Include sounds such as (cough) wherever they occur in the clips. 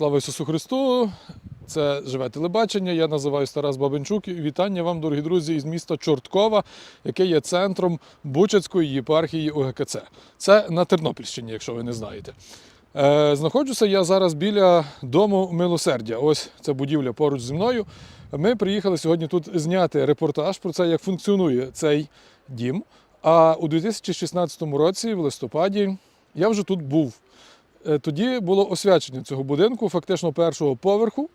Слава Ісусу Христу! Це живе телебачення. Я називаюся Тарас Бабенчук. І Вітання вам, дорогі друзі, із міста Чорткова, яке є центром Бучацької єпархії УГКЦ. Це на Тернопільщині, якщо ви не знаєте. Е, знаходжуся я зараз біля дому милосердя. Ось ця будівля поруч зі мною. Ми приїхали сьогодні тут зняти репортаж про це, як функціонує цей дім. А у 2016 році, в листопаді, я вже тут був. Е, Тоді було освячення цього будинку, фактично першого поверху.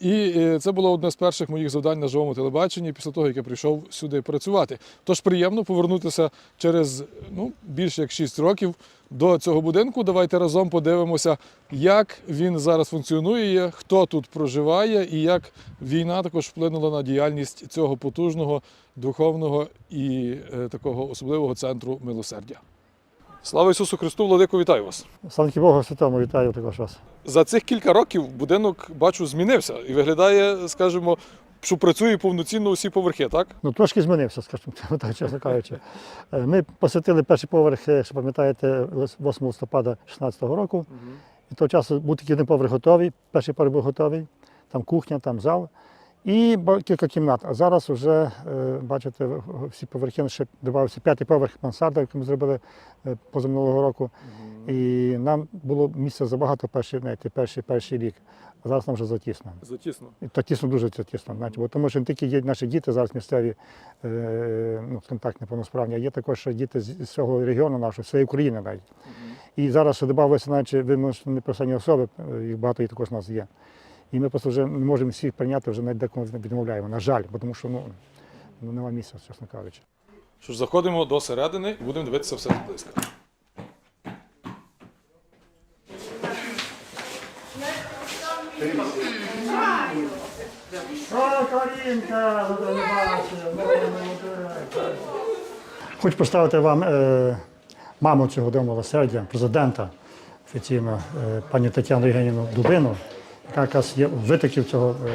І е, це було одне з перших моїх завдань на живому телебаченні після того, як я прийшов сюди працювати. Тож приємно повернутися через ну, більше як 6 років до цього будинку. Давайте разом подивимося, як він зараз функціонує, хто тут проживає і як війна також вплинула на діяльність цього потужного, духовного і е, такого особливого центру милосердя. Слава Ісусу Христу, Владико, вітаю вас! Славки Богу Святому, вітаю також вас. За цих кілька років будинок бачу змінився і виглядає, скажімо, що працює повноцінно усі поверхи, так? Ну, трошки змінився, скажімо (laughs) так, чесно кажучи. Е, Ми посвятили перший поверх, якщо пам'ятаєте, 8 листопада 2016 року. І того часу був тільки один поверх готовий, перший поверх був готовий, там кухня, там зал. І кілька кімнат. А зараз вже, е, бачите, всі поверхи, ще додався п'ятий поверх мансарда, який ми зробили е, позаминулого року. І нам було місця забагато перший, знаєте, перший, перший рік. А зараз нам вже затісно. Затісно. Та тісно дуже це тісно. Знаєте, бо тому що не тільки є наші діти зараз місцеві, е, ну, так, неповносправні, а є також діти з цього регіону нашого, з цієї України навіть. І зараз ще додавалися навіть вимушені неписані особи, е, їх багато і також у нас є. І ми просто вже не можемо всіх прийняти, вже навіть декому відмовляємо. На жаль, тому що ну, ну, немає місця, чесно кажучи. Що ж, заходимо до середини і будемо дивитися все зблизька. О, Хочу представити вам е, маму цього дому милосердя, президента офіційно, е, пані Тетяну Євгенівну Дубину, яка якраз є витоків цього, е,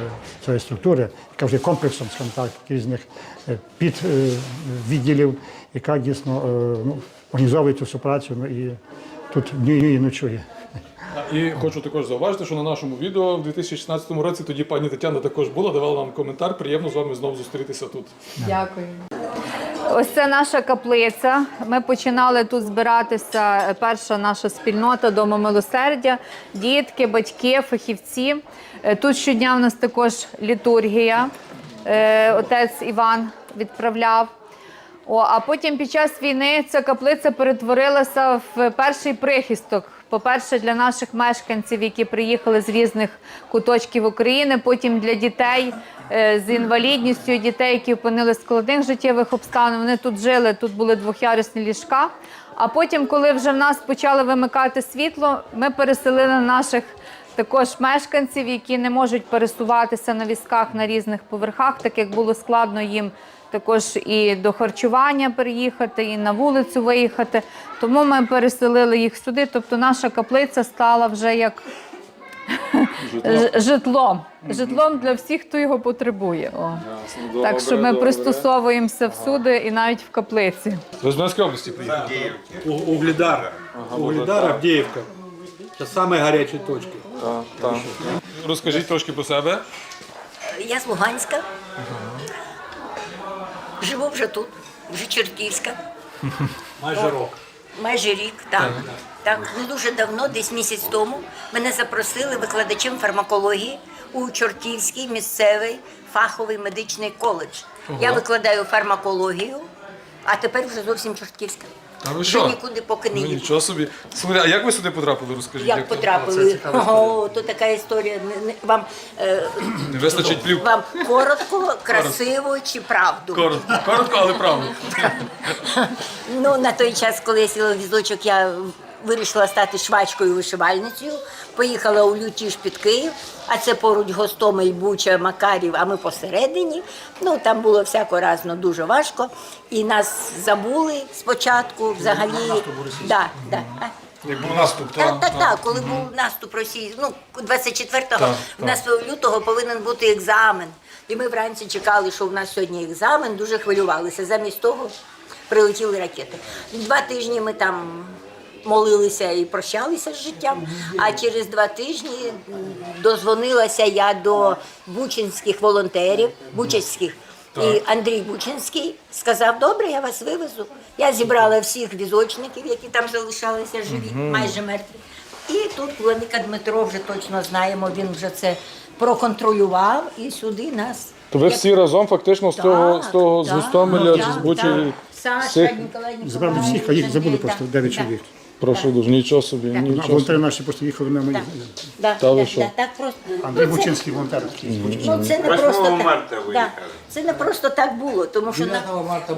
цієї структури, яка вже комплексом, скажімо так, різних е, підвідділів, яка дійсно е, ну, організовує цю всю працю ну, і тут днює і ночує. І хочу також зауважити, що на нашому відео в 2016 році тоді пані Тетяна також була, давала нам коментар. Приємно з вами знову зустрітися тут. Дякую. Ось це наша каплиця. Ми починали тут збиратися. е, Перша наша спільнота Дому милосердя, дітки, батьки, фахівці. Е, Тут щодня в нас також літургія. Е, Отець Іван відправляв. О, а потім під час війни ця каплиця перетворилася в перший прихисток. По-перше, для наших мешканців, які приїхали з різних куточків України, потім для дітей е, з інвалідністю, дітей, які опинилися складних життєвих обставин. Вони тут жили, тут були двохярусні ліжка. А потім, коли вже в нас почали вимикати світло, ми переселили наших також мешканців, які не можуть пересуватися на візках на різних поверхах, так як було складно їм також і до харчування переїхати, і на вулицю виїхати. Тому ми переселили їх сюди. Тобто наша каплиця стала вже як житлом. Житлом для всіх, хто його потребує. О. Так що ми пристосовуємося всюди і навіть в каплиці. Ви з Донецької області приїхали? У- Угледар. Угледар, Авдеевка. Это самые горячие точки. Так, так. Розкажіть трошки про себе. Я з Луганська. Живу вже тут, вже Чортківська. (laughs) Майже рок. Майже рік, так. Так, не дуже давно, десь місяць тому, мене запросили викладачем фармакології у Чортівський місцевий фаховий медичний коледж. Я викладаю фармакологію, а тепер вже зовсім Чортківська. Та ви Вже що? нікуди поки не Ну їду. нічого собі. Слухай, а як ви сюди потрапили? Розкажіть. Як то? потрапили? О, то така історія. Не- не- Вам, е, Не вистачить плівки. вам коротко, красиво чи правду? Коротко, коротко, але правда. Ну, на той час, коли я сіла в візочок, я вирішила стати швачкою вишивальницею. Поїхала у Лютіж під Київ, а це поруч Гостомель, Буча, Макарів, а ми посередині. Ну, там було всяко разно дуже важко. І нас забули спочатку взагалі. Да, да. Як був наступ, Так, так, так, коли був наступ Росії, ну 24-го Так, в нас лютого повинен бути екзамен. І ми вранці чекали, що в нас сьогодні екзамен, дуже хвилювалися. Замість того прилетіли ракети. Два тижні ми там молилися і прощалися з життям. А через два тижні дозвонилася я до бучинських волонтерів, бучинських. І Андрій Бучинський сказав: добре, я вас вивезу. Я зібрала всіх візочників, які там залишалися живі, майже мертві. І тут Владика Дмитро вже точно знаємо, він вже це проконтролював і сюди нас. То ви як- всі разом фактично з того, з того з так, чи з Бучі? Саша? Ніколай Забрали всіх, а їх забули просто так, 9 так. чоловік. Прошу дуже, нічого собі, А нічого волонтери наші просто їхали на мої. Да, Та ви да, що? да, так просто. Андрій Ну, це- Бучинський волонтер такий. Ну, це не 8 просто так. марта Да. виїхали. Це не просто так було, тому що нам,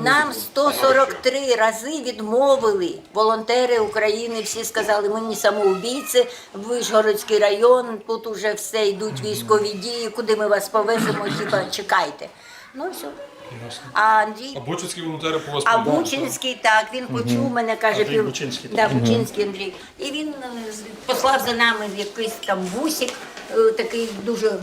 нам 143 рази відмовили волонтери України. Всі сказали, ми не самоубійці, Вишгородський район, тут уже все йдуть військові дії, куди ми вас повеземо, типа чекайте. Ну все. А Андрій А Бучицькі волонтери по вас а? Бучинський так, він почув мене, каже, Андрій пів... Бучинський. Да, Бучинський Андрій. І він е, з- послав за нами якийсь там бусик, е, такий дуже.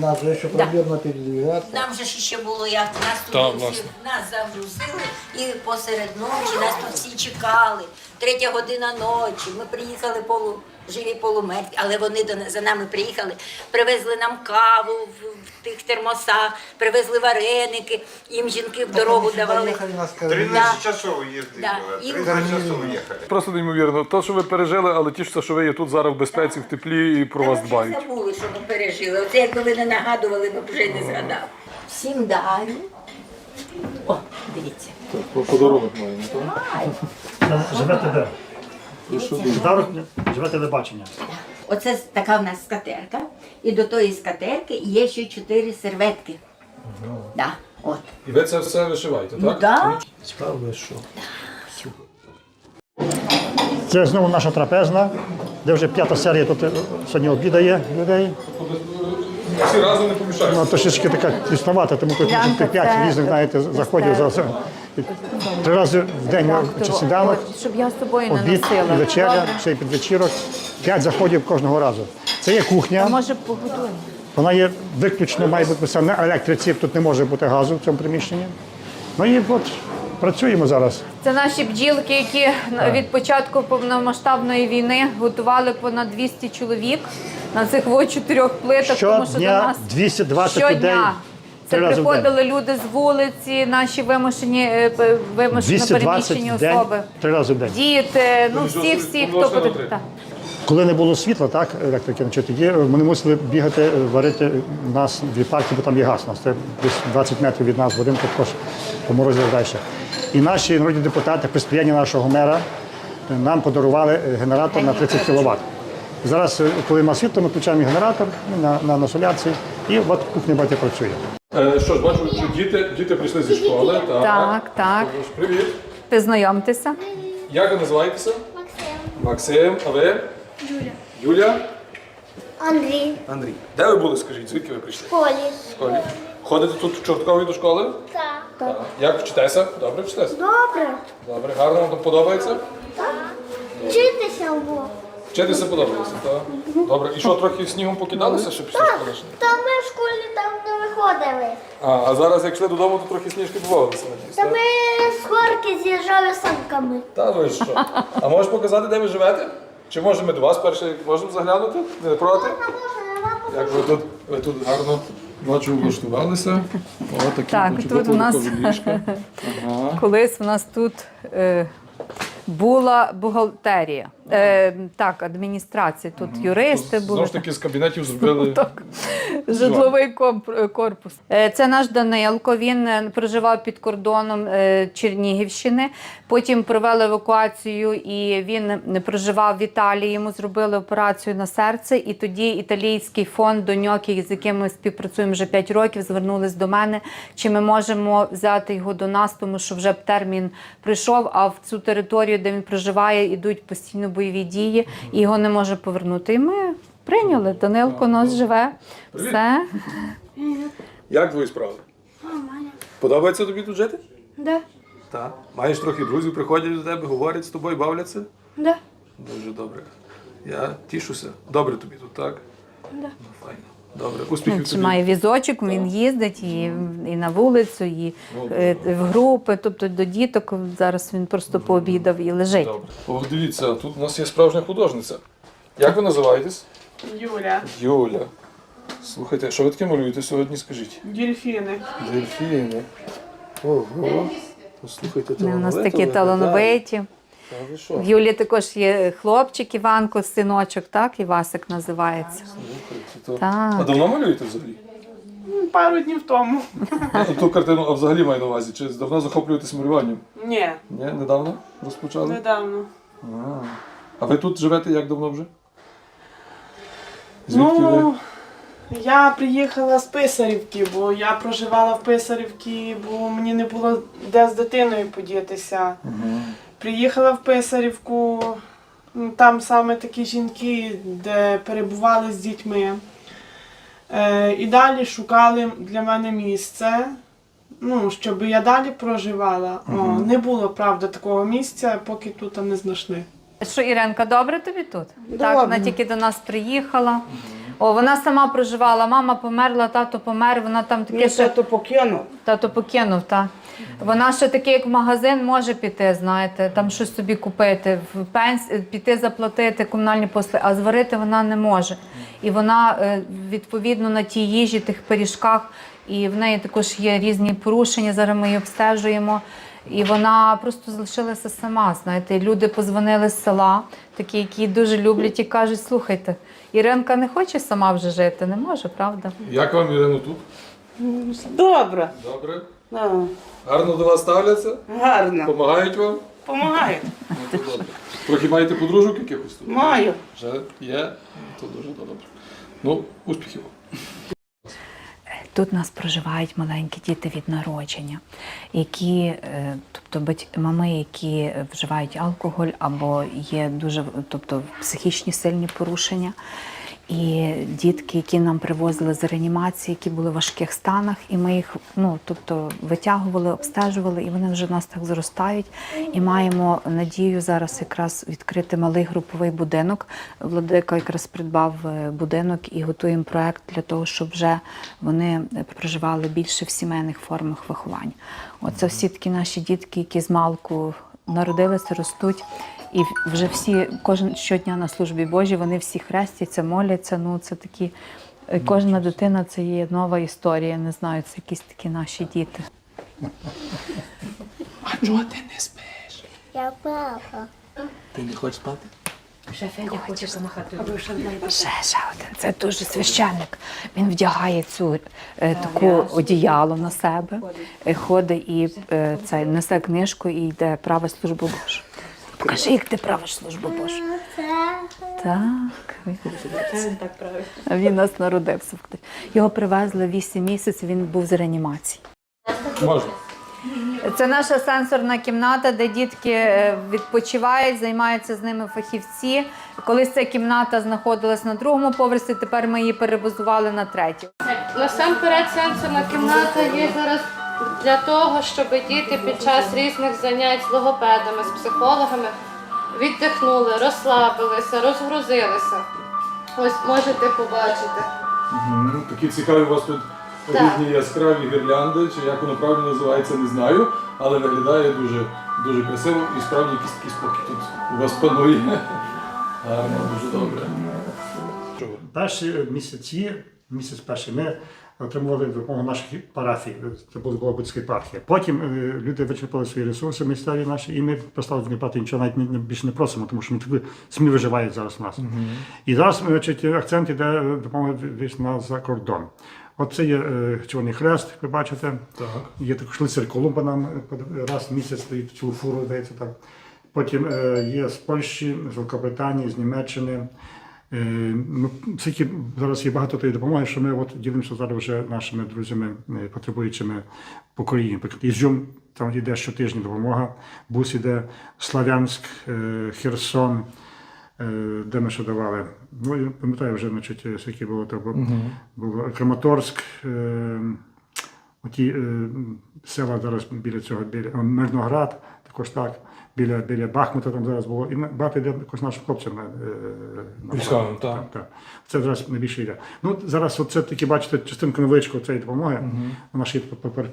Нас же еще Да. проблемно передвигаться. Нам же ж ще було як нас Так, туди всі, власне. нас загрузили і посеред ночі нас тут всі чекали. Третя година ночі. Ми приїхали полу. Живі полумертві, але вони до нас за нами приїхали, привезли нам каву в, в тих термосах, привезли вареники, їм жінки в дорогу давали. Доехали 13 часов їздили. Да. І- 13 часов їхали. Просто неймовірно. То, що ви пережили, але тішиться, що ви є тут зараз в безпеці, в теплі і про вас Та ми забули, що ми пережили. Оце якби ви не нагадували, ми б вже й не згадав. Всім далі. О, дивіться. Подарунок маємо. Живете де? Подарок живе телебачення. Оце така в нас скатерка. І до тої скатерки є ще чотири серветки. Да, от. І ви це все вишиваєте, Ну, да. Справді що? Це знову наша трапезна, де вже п'ята серія тут е, сьогодні обідає людей. Всі разом не помішаються. Вона трошечки така тіснувата, тому тут п'ять різних, знаєте, заходів за все. Три рази в день чи сніданок, Щоб я з собою не обід носила. вечеря, ще й підвечірок. П'ять заходів кожного разу. Це є кухня. може погодуємо? Вона є виключно, має бути на електриці, тут не може бути газу в цьому приміщенні. Ну і от працюємо зараз. Це наші бджілки, які на- від початку повномасштабної війни готували понад 200 чоловік на цих чотирьох плитах, тому що до нас 220 людей. Це три рази в приходили люди з вулиці, наші вимушені е, вимушено переміщені в день, особи. три рази в день. Діти, ну всі, всі, хто на. Так. Коли не було світла, так, електрики, значить, тоді вони мусили бігати, е, варити нас дві партії, бо там є газ. У нас це десь 20 метрів від нас, будинку також по морозі далі. І наші народні депутати при сприянні нашого мера е, нам подарували е, генератор на 30 кВт. Зараз, е, коли нема світла, ми включаємо генератор ну, на, на, на соляції, і от кухня бачите, працює. Е, що ж, бачу, що діти, діти прийшли зі школи. Так, Так, так. Тож, Привіт. Познайомтеся. Як ви називаєтеся? Максим. Максим. А ви? Юля. Юля? Андрій, Андрій. Де ви були, скажіть, звідки ви прийшли? Колі. В школі. Ходите тут в Чорткові до школи? Так. Так. Як вчитеся? Добре вчитеся? Добре. Добре. Гарно вам подобається? Вчитися було. Вчитися подобається, так? Добре. І що, трохи снігом покидалися, щоб після школи йшли? Та ми в школі там не виходили. А, а зараз, як йшли додому, то трохи сніжки бувалися надіюсь, Та ми з горки з'їжджали санками. Та ви що? А можеш показати, де ви живете? Чи можемо ми до вас перше можемо заглянути? Не проти? Як ви тут, ви тут гарно бачу, влаштувалися. О, такі Так, тут у нас- ліжка. (laughs) Ага. Колись у нас тут е, була бухгалтерія. Е, так, адміністрація. Тут юристи були. Знову ж таки, з кабінетів зробили. (laughs) Так, житловий комп- корпус. Е, Це наш Данилко. Він е, проживав під кордоном е, Чернігівщини. Потім провели евакуацію, і він не проживав в Італії. Йому зробили операцію на серце. І тоді італійський фонд Доньокі, з яким ми співпрацюємо вже 5 років, звернулись до мене. Чи ми можемо взяти його до нас, тому що вже термін прийшов. А в цю територію, де він проживає, ідуть постійно бойові дії, і його не може повернути. І ми прийняли. Данилко у нас живе. Все. Як твої справи? Подобається тобі тут жити? Да. Так. Маєш трохи друзів, приходять до тебе, говорять з тобою, бавляться? Да. Дуже добре. Я тішуся. Добре тобі тут, так? Да. Ну, файно. Добре, успіхів Він тобі. має візочок, він їздить і, і на вулицю, і е, в групи, тобто до діток. Зараз він просто пообідав і лежить. Добре. О, дивіться, тут у нас є справжня художниця. Як ви називаєтесь? Юля, Юля. Слухайте, що ви таке малюєте сьогодні, скажіть? дельфіни. Дельфіни. Ого. Послухайте, у нас такі талановиті. Та ви що? В Юлі також є хлопчик Іванко, синочок, так? Івасик називається. Слухайте, то- Так. А давно малюєте взагалі? Пару днів тому. Ну, Ту картину а взагалі маю на увазі. Чи давно захоплюєтесь малюванням? Ні, Ні, недавно розпочали? недавно. А. а ви тут живете як давно вже? Звідки ну, ви? я приїхала з Писарівки, бо я проживала в Писарівці, бо мені не було де з дитиною подітися. Приїхала в Писарівку, ну, там саме такі жінки, де перебували з дітьми. Е, і далі шукали для мене місце, ну, щоб я далі проживала. О, не було, правда, такого місця, поки тут не знайшли. Що, Іренка, добре тобі тут? Так, вона тільки до нас приїхала. О, вона сама проживала, мама померла, тато помер, вона там таке ще то покинув. тато покинув, так. Вона ще таке, як в магазин може піти, знаєте, там щось собі купити, в пенс... піти заплатити комунальні послуги, а зварити вона не може. І вона е, відповідно на тій їжі, тих пиріжках, і в неї також є різні порушення. Зараз ми її обстежуємо. І вона просто залишилася сама. Знаєте, люди позвонили з села, такі, які дуже люблять, і кажуть: слухайте, Іренка не хоче сама вже жити, не може, правда? Як вам Ірино тут? Добре. Добре. Да. Гарно до вас ставляться? Гарно. Помагають вам? Помагають. Ну, то добре. Трохи маєте подружок якихось тут? Маю. Вже є? Ну, То дуже добре. Ну, успіхів. Тут нас проживають маленькі діти від народження, які, е, тобто батьки, мами, які вживають алкоголь або є дуже тобто, психічні сильні порушення. І дітки, які нам привозили з реанімації, які були в важких станах, і ми їх ну, тобто, витягували, обстежували, і вони вже в нас так зростають. І маємо надію зараз якраз відкрити малий груповий будинок. Владика якраз придбав е, будинок і готуємо проект для того, щоб вже вони проживали більше в сімейних формах виховання. Оце всі такі наші дітки, які з малку народилися, ростуть. І вже всі, кожен щодня на службі Божій, вони всі хрестяться, моляться. Ну, це такі, е, кожна дитина це є нова історія. Не знаю, це якісь такі наші діти. А чого ти не спиш? Я папа. Ти не хочеш спати? Ще, ще один. Це дуже священник. Він вдягає цю е, таку одіяло на себе, е, ходить і е, це, несе книжку і йде праве службу Божу. Покажи, як ти правиш службу Божу. Так. Він так править. Він нас народився. Його привезли 8 місяців, він був з реанімації. Можна. Це наша сенсорна кімната, де дітки е, відпочивають, займаються з ними фахівці. Колись ця кімната знаходилась на другому поверсі, тепер ми її перебазували на третій. Насамперед сенсорна кімната є зараз для того, щоб діти під час різних занять з логопедами, з психологами віддихнули, розслабилися, розгрузилися. Ось можете побачити. Мгм. Такі цікаві у вас тут Так. різні яскраві гірлянди, чи як воно правильно називається, не знаю, але виглядає дуже, дуже красиво і справді якийсь такий спокій тут у вас панує. (laughs) Гарно, дуже добре. Перші місяці, місяць перший, ми отримували допомогу наших парафій. Це була Будська єпархія. Потім е, люди вичерпали свої ресурси місцеві наші, і ми перестали вникати нічого навіть не, більше не просимо, тому що ми такі самі виживають зараз у нас. І зараз значить, акцент іде е, допомога вийшла за кордон. От це є е, Червоний Хрест, ви бачите. Так. Є також лицар Колумба нам раз в місяць стоїть цю фуру, здається так. Потім е, є з Польщі, з Великобританії, з Німеччини. Е, ну, скільки зараз є багато тієї допомоги, що ми от ділимося зараз вже нашими друзями, е, потребуючими по Україні. Ізюм, там йде щотижня допомога, бус іде Славянськ, е, Херсон, де ми що давали. Ну, я пам'ятаю вже, значить, скільки було, то було, було Краматорськ, оті села зараз біля цього, біля Мирноград, також так, біля, біля Бахмута там зараз було. І багато йде також нашим хлопцям на, е, на Військовим, фронт. так. так. Це зараз найбільше йде. Ну, зараз оце таки, бачите, частинка невеличкого цієї допомоги. Вона ще є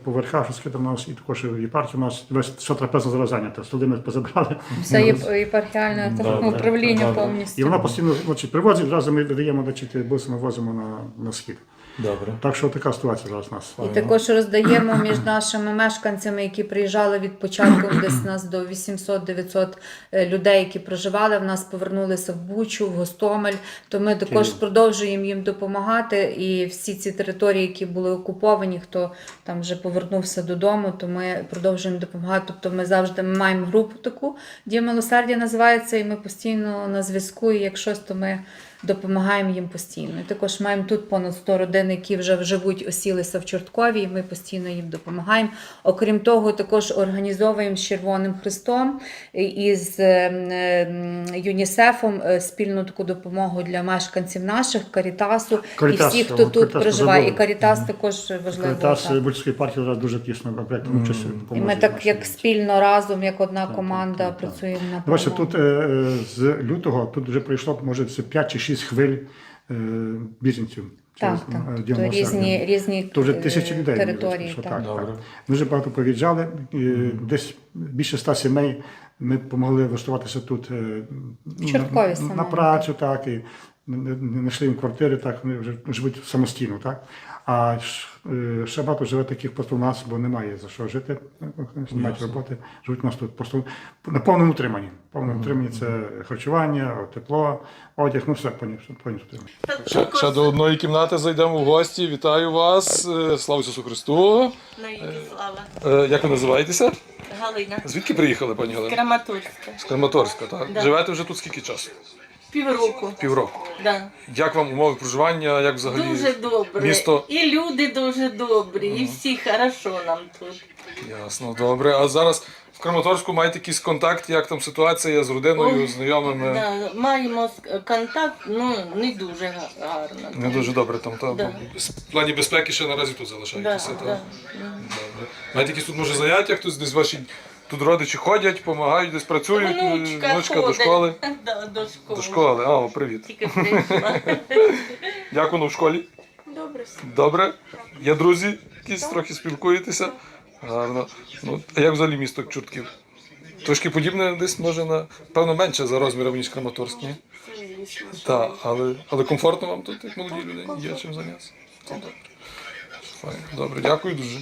по, верхах, що скидано у нас, і також і єпархія у нас весь все трапезно зараз зайнято. Столи ми позабрали. Все єпархіальне Добре, управління добре. повністю. І вона постійно значить, привозить, одразу ми видаємо, значить, бусами возимо на, на схід. Добре. Так що така ситуація зараз у нас. І також роздаємо між нашими мешканцями, які приїжджали від початку, десь нас до 800-900 е, людей, які проживали в нас, повернулися в Бучу, в Гостомель. То ми також Київ. продовжуємо їм допомагати. І всі ці території, які були окуповані, хто там вже повернувся додому, то ми продовжуємо допомагати. Тобто ми завжди ми маємо групу таку, Дія милосердя називається, і ми постійно на зв'язку. І як щось, то ми допомагаємо їм постійно. І також маємо тут понад 100 родин, які вже живуть, осілися в Чорткові, і ми постійно їм допомагаємо. Окрім того, також організовуємо з Червоним Христом і з е, ЮНІСЕФом е, спільну таку допомогу для мешканців наших, Карітасу Карітас, і всіх, хто тут Карітас проживає. І. Карітас також важливо. Картас так. Будь-якої партії зараз дуже тісно проєктом участь. І ми так як спільно разом, як одна так, команда, так, так. працюємо на Бачите, тут е, е, з лютого тут вже пройшло, може, це 5 чи 6 хвиль е, біженців. Так, так. е, То різні, різні То вже е, тисячі людей. території. що так. так, Добре. так. Дуже багато повіджали. Десь більше ста сімей ми допомогли влаштуватися тут на, на працю, так, і знайшли їм квартири, так, вони вже живуть самостійно. Так. А ще багато живе таких просто у нас, бо немає за що жити, мають роботи, живуть у нас тут просто на повному утриманні. Повному утриманні це харчування, тепло, одяг, ну все повністю утримання. Ще, ще до одної кімнати зайдемо в гості. Вітаю вас. Е, Слава Ісусу Христу. Навіки слава. Е, Як ви називаєтеся? Галина. Звідки приїхали, пані Галина? Краматорська. З Краматорська, так? Да. Живете вже тут скільки часу? Півроку. Півроку. Да. Як вам умови проживання? Як взагалі Дуже добре. місто? І люди дуже добрі, і всі хорошо нам тут. Ясно, добре. А зараз в Краматорську маєте якийсь контакт, як там ситуація з родиною, Ой, знайомими? Да, маємо с- контакт, ну не дуже га- гарно. Не дуже добре там. Та, Да. В плані безпеки ще наразі тут Да, залишаєтеся. да. Добре. Маєте якісь тут може заняття, хтось десь ваші тут родичі ходять, допомагають, десь працюють, Внучка, внучка до ходить. школи. (laughs) Да, до школи. До школи. А, о, привіт. Тільки прийшла. (laughs) Як воно в школі? Добре. все. Добре? Є друзі, якісь трохи спілкуєтеся? Гарно. Ну, а як взагалі місто Чортків? Трошки подібне десь може на певно менше за розміром, ніж Краматорськ, ні? Так, але, але комфортно вам тут, як молодій людині, є чим зайнятися. Добре. Файно. Добре, дякую дуже.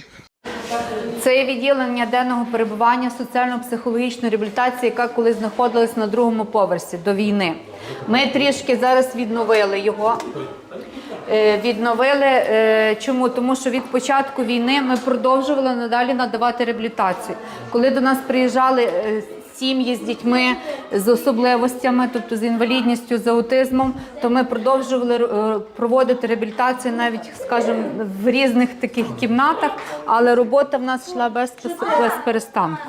Це є відділення денного перебування соціально-психологічної реабілітації, яка колись знаходилась на другому поверсі до війни. Ми трішки зараз відновили його. Е, Відновили е, чому? Тому що від початку війни ми продовжували надалі надавати реабілітацію. Коли до нас приїжджали е, сім'ї з дітьми з особливостями, тобто з інвалідністю, з аутизмом, то ми продовжували е, проводити реабілітацію навіть, скажімо, в різних таких кімнатах, але робота в нас йшла без, без перестанку.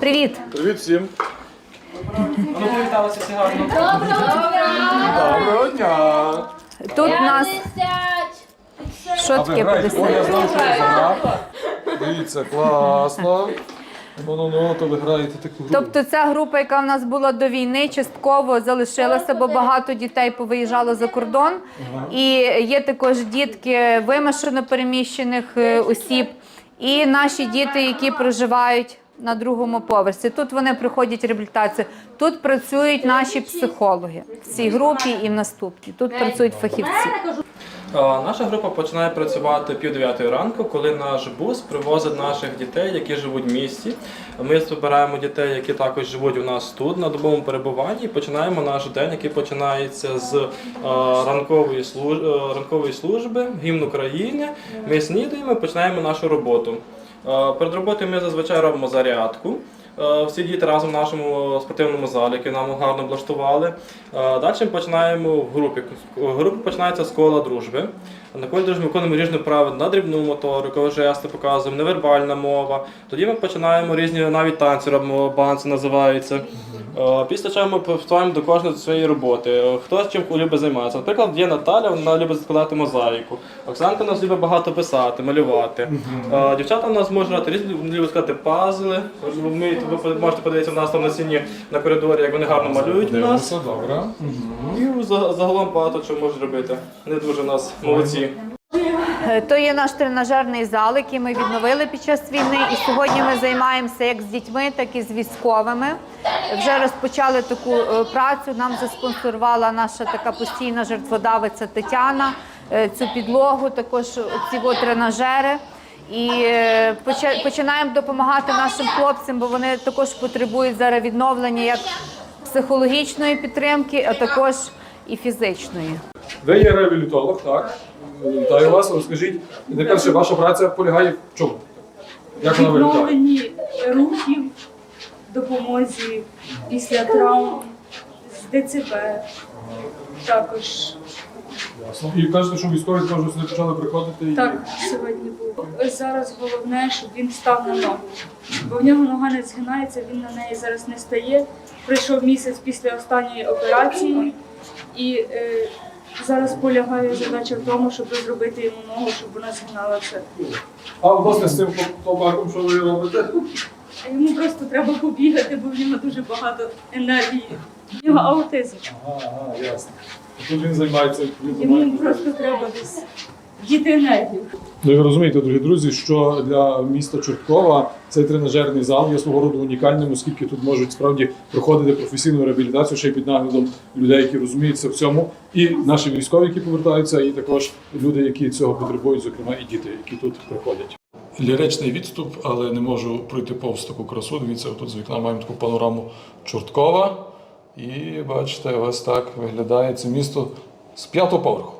Привіт! Привіт всім. Доброго дня. Тут у нас що таке О, я 50? знаю, що це за гра. Дивіться, класно. Ну, ну, ну, то ви граєте таку гру. Тобто ця група, яка в нас була до війни, частково залишилася, бо багато дітей повиїжджало за кордон. І є також дітки вимушено переміщених е, осіб, і наші діти, які проживають на другому поверсі. Тут вони проходять реабілітацію. Тут працюють наші психологи в цій групі і в наступній. Тут працюють фахівці. Е, Наша група починає працювати пів дев'ятої ранку, коли наш бус привозить наших дітей, які живуть в місті. Ми збираємо дітей, які також живуть у нас тут на добовому перебуванні. і Починаємо наш день, який починається з е, ранкової служби, ранкової служби, гімн України. Ми снідаємо, починаємо нашу роботу. Е, Перед роботою ми зазвичай робимо зарядку. Е, Всі діти разом в нашому спортивному залі, який нам гарно облаштували. Е, Далі ми починаємо в групі. Група починається з кола дружби. На колі дружби виконуємо різні вправи на дрібну моторику, жести показуємо, невербальна мова. Тоді ми починаємо різні навіть танці робимо, банці називаються. Е, Після чого ми повторюємо до кожної своєї роботи. Е, Хто чим любить займатися. Наприклад, є Наталя, вона любить складати мозаїку. Оксанка у нас любить багато писати, малювати. Е, Дівчата у нас можуть грати різні, люблять складати пазли. Ми, ви можете подивитися в нас там на стіні на коридорі, як вони гарно малюють у нас. Добре. І загалом багато чого можуть робити. Вони дуже у нас молодці. Е, То є наш тренажерний зал, який ми відновили під час війни. І сьогодні ми займаємося як з дітьми, так і з військовими. Вже розпочали таку е, працю. Нам заспонсорувала наша така постійна жертводавиця Тетяна. е, Цю підлогу, також ці тренажери. І починаємо допомагати нашим хлопцям, бо вони також потребують зараз відновлення як психологічної підтримки, а також і фізичної. Ви є реабілітолог, так? Вітаю вас. Розкажіть, найперше, ваша праця полягає в чому? Як вона виглядає? Відновлені рухів, допомозі після травм з ДЦП. Також Ясно. І кажете, що військові теж сюди почали приходити. і- так сьогодні був. Зараз головне, щоб він став на ногу. Бо в нього нога не згинається, він на неї зараз не стає. Пройшов місяць після останньої операції, і е, зараз полягає задача в тому, щоб зробити йому ногу, щоб вона згиналася. А власне з цим тобаком, що ви робите? А Йому просто треба побігати, бо в нього дуже багато енергії. В нього аутизм. Ага, ага, ясно. Тут він займається. Йому просто треба десь діти енергію. Ну, і ви розумієте, дорогі друзі, що для міста Чорткова цей тренажерний зал є свого роду унікальним, оскільки тут можуть справді проходити професійну реабілітацію ще й під наглядом людей, які розуміються в цьому, і наші військові, які повертаються, і також люди, які цього потребують, зокрема і діти, які тут приходять. Ліричний відступ, але не можу пройти повз таку красу. Дивіться, тут з вікна маємо таку панораму Чорткова. І бачите, ось так виглядає це місто з п'ятого поверху.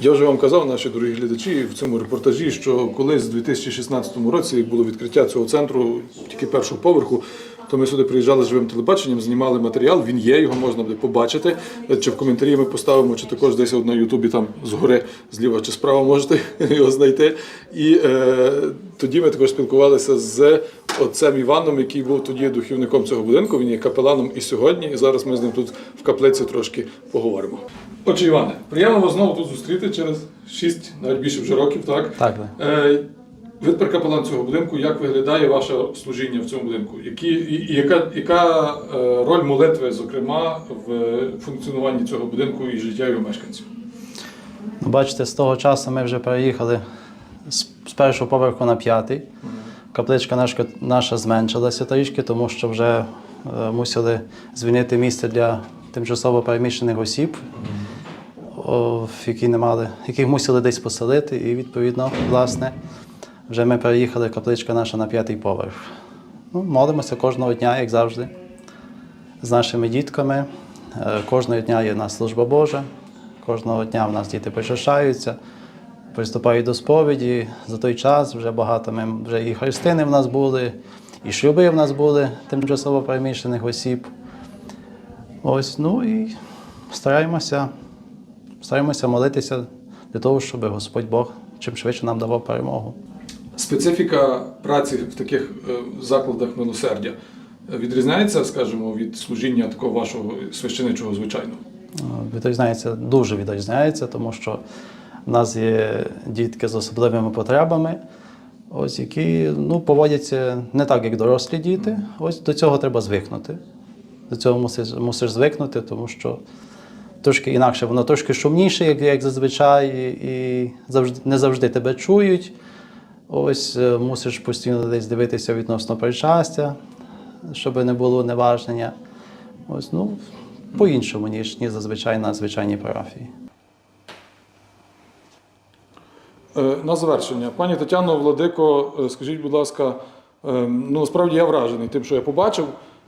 Я вже вам казав, наші дорогі глядачі, в цьому репортажі, що колись в 2016 році, було відкриття цього центру тільки першого поверху, то ми сюди приїжджали з живим телебаченням, знімали матеріал. Він є, його можна буде побачити. Чи в коментарі ми поставимо, чи також десь на Ютубі там згори, зліва чи справа можете (laughs) його знайти. І е, тоді ми також спілкувалися з отцем Іваном, який був тоді духівником цього будинку. Він є капеланом і сьогодні. І зараз ми з ним тут в каплиці трошки поговоримо. Отже, Іване, приємно вас знову тут зустріти через 6, навіть більше вже років, так? Так, Е, ви тепер капелан цього будинку. Як виглядає ваше служіння в цьому будинку? Які, і, і яка, яка е, роль молитви, зокрема, в функціонуванні цього будинку і життя його мешканців? Ну, Бачите, з того часу ми вже переїхали з, з першого поверху на п'ятий. Капличка наша, наша зменшилася трішки, тому що вже е, мусили звільнити місце для тимчасово переміщених осіб, які не мали, яких мусили десь поселити. І відповідно, власне, вже ми переїхали капличка наша на п'ятий поверх. Ну, молимося кожного дня, як завжди, з нашими дітками. Е, Кожного дня є у нас служба Божа. Кожного дня в нас діти причащаються, приступають до сповіді. За той час вже багато ми вже і хрестини в нас були, і шлюби в нас були тимчасово переміщених осіб. Ось, ну і стараємося, стараємося молитися для того, щоб Господь Бог чим швидше нам давав перемогу. Специфіка праці в таких е, закладах милосердя відрізняється, скажімо, від служіння такого вашого священичого звичайного? Е, Відрізняється, дуже відрізняється, тому що в нас є дітки з особливими потребами, ось які ну, поводяться не так, як дорослі діти. Ось до цього треба звикнути. До цього мусиш, мусиш звикнути, тому що трошки інакше, воно трошки шумніше, як, як зазвичай, і, завжди, не завжди тебе чують. Ось е, мусиш постійно десь дивитися відносно причастя, щоб не було неважнення. Ось, ну, по-іншому, ніж, ніж зазвичай на звичайній парафії. Е, На завершення, пані Тетяно Владико, е, скажіть, будь ласка, е, ну насправді я вражений тим, що я побачив.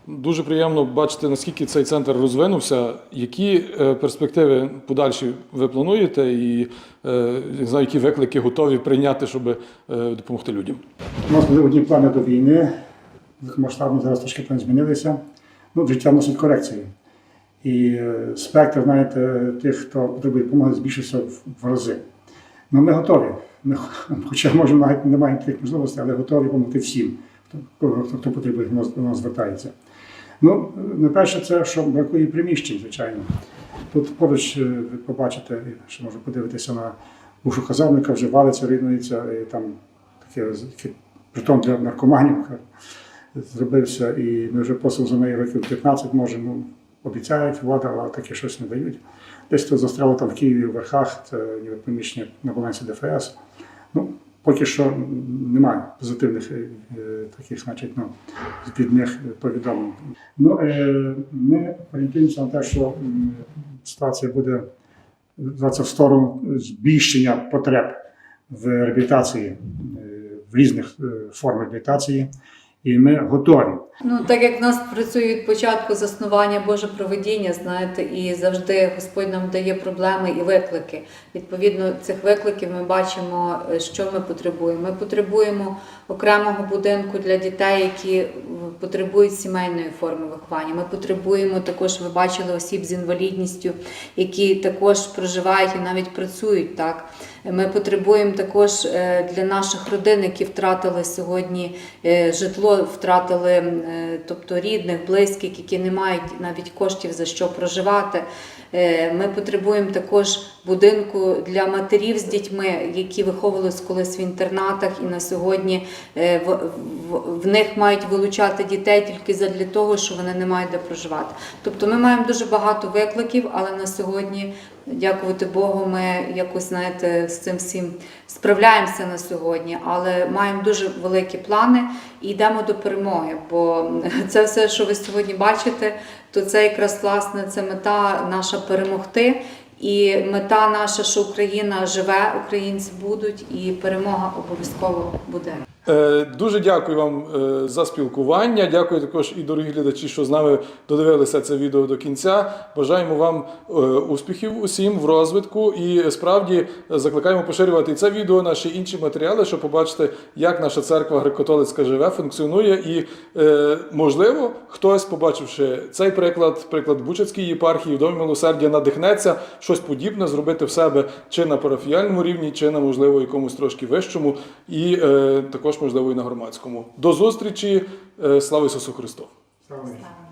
Дуже приємно бачити, наскільки цей центр розвинувся. Які е, перспективи подальші ви плануєте, і е, не знаю, які виклики готові прийняти, щоб е, допомогти людям? У нас були одні плани до війни, масштабно зараз трошки плани змінилися. Ну, життя носить корекції. І спектр, знаєте, тих, хто потребує допомоги, збільшився в, рази. Ну, ми готові. Ми, (laughs) хоча, може, навіть не маємо таких можливостей, але готові допомогти всім, хто, хто потребує, до нас звертається. Ну, найперше, це що бракує приміщень, звичайно. Тут поруч е, ви побачите, що можна подивитися на бувшу казармика, вже валиться, руйнується, і там таке, притом для наркоманів зробився, і ми вже просимо за неї років 15, може, ну, обіцяють влада, але таке щось не дають. Десь тут застряло там в Києві в верхах, це ніби приміщення на балансі ДФС. Ну, поки що немає позитивних е, таких, значить, ну, збідних них повідомлень. Ну, е, ми орієнтуємося на те, що ситуація буде в сторону збільшення потреб в реабілітації, е, в різних формах реабілітації, і ми готові. Ну, так як в нас працює від початку заснування Боже проведіння, знаєте, і завжди Господь нам дає проблеми і виклики. Відповідно, цих викликів ми бачимо, е, що ми потребуємо. Ми потребуємо окремого будинку для дітей, які е, потребують сімейної форми виховання. Ми потребуємо також, ви бачили осіб з інвалідністю, які також проживають і навіть працюють так. Ми потребуємо також е, для наших родин, які втратили сьогодні е, житло, втратили е, тобто рідних, близьких, які не мають навіть коштів за що проживати. Е, Ми потребуємо також будинку для матерів з дітьми, які виховувалися колись в інтернатах, і на сьогодні е, в, них мають вилучати дітей тільки задля того, що вони не мають де проживати. Тобто ми маємо дуже багато викликів, але на сьогодні, дякувати Богу, ми якось знаєте з цим всім справляємося на сьогодні, але маємо дуже великі плани і йдемо до перемоги. Бо це все, що ви сьогодні бачите, то це якраз власне це мета наша перемогти. І мета наша, що Україна живе, українці будуть, і перемога обов'язково буде. Е, Дуже дякую вам е, за спілкування. Дякую також і дорогі глядачі, що з нами додивилися це відео до кінця. Бажаємо вам е, успіхів усім в розвитку і справді закликаємо поширювати це відео, наші інші матеріали, щоб побачити, як наша церква греко-католицька живе, функціонує. І можливо, хтось, побачивши цей приклад, приклад Бучацької єпархії, в домі милосердя, надихнеться щось подібне зробити в себе чи на парафіяльному рівні, чи на можливо якомусь трошки вищому, і е, також можливо і на громадському. До зустрічі! Е, Слава Ісусу Христу! Слава.